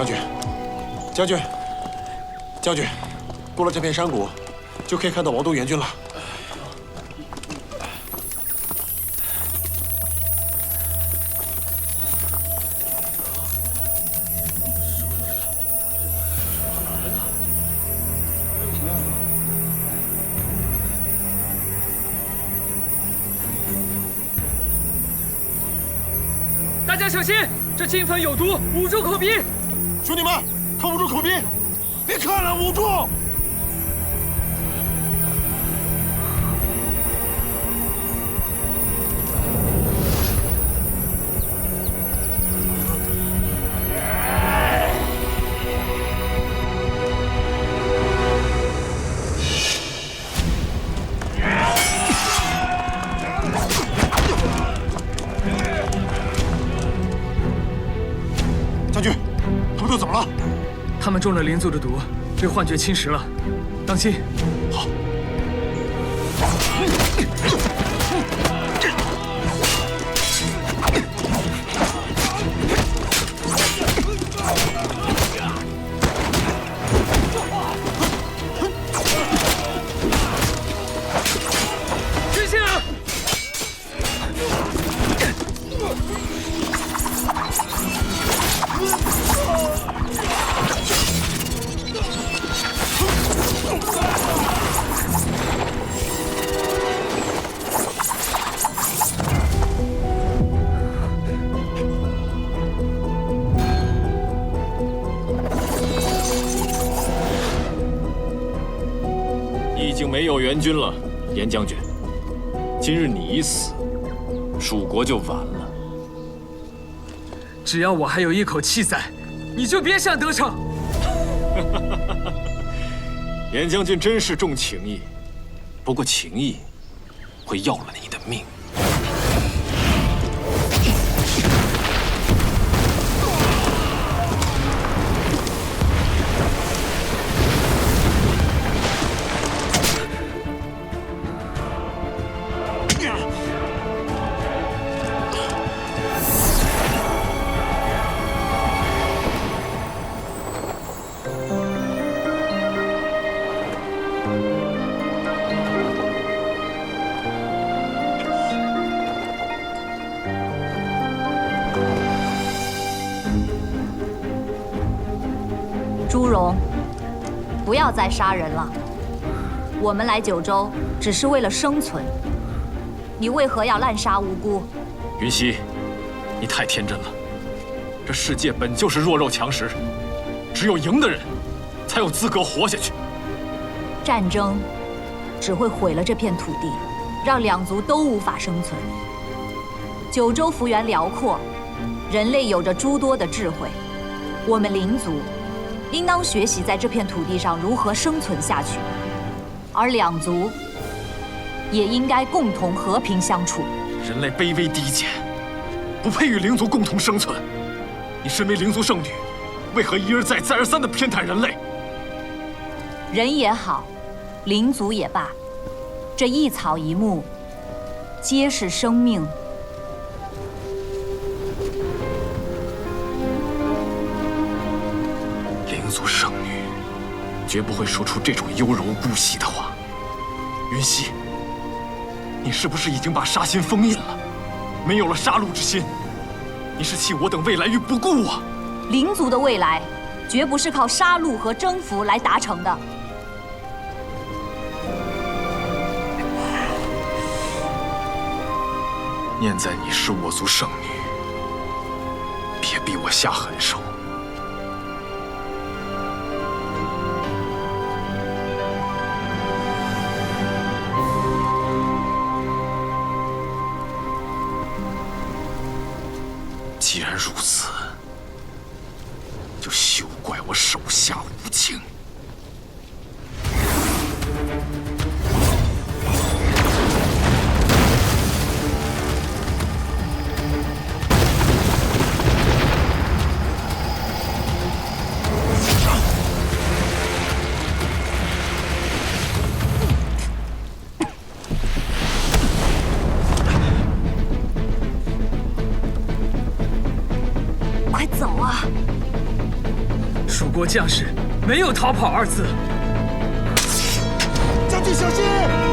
将军，将军，将军，过了这片山谷，就可以看到王都援军了。大家小心，这金粉有毒，捂住口鼻。兄弟们，快捂住口鼻，别看了，捂住！将军，他们都怎么了？他们中了灵族的毒，被幻觉侵蚀了，当心！好。经没有援军了，严将军。今日你一死，蜀国就完了。只要我还有一口气在，你就别想得逞。严将军真是重情义，不过情义会要了你的命。朱荣，不要再杀人了。我们来九州只是为了生存，你为何要滥杀无辜？云溪，你太天真了。这世界本就是弱肉强食，只有赢的人才有资格活下去。战争只会毁了这片土地，让两族都无法生存。九州幅员辽阔，人类有着诸多的智慧，我们灵族应当学习在这片土地上如何生存下去，而两族也应该共同和平相处。人类卑微低贱，不配与灵族共同生存。你身为灵族圣女，为何一而再、再而三的偏袒人类？人也好，灵族也罢，这一草一木皆是生命。族圣女绝不会说出这种优柔姑息的话。云溪，你是不是已经把杀心封印了，没有了杀戮之心？你是弃我等未来于不顾啊！灵族的未来，绝不是靠杀戮和征服来达成的。念在你是我族圣女，别逼我下狠手。既然如此，就休怪我手下无情。走啊！蜀国将士没有逃跑二字。将军小心！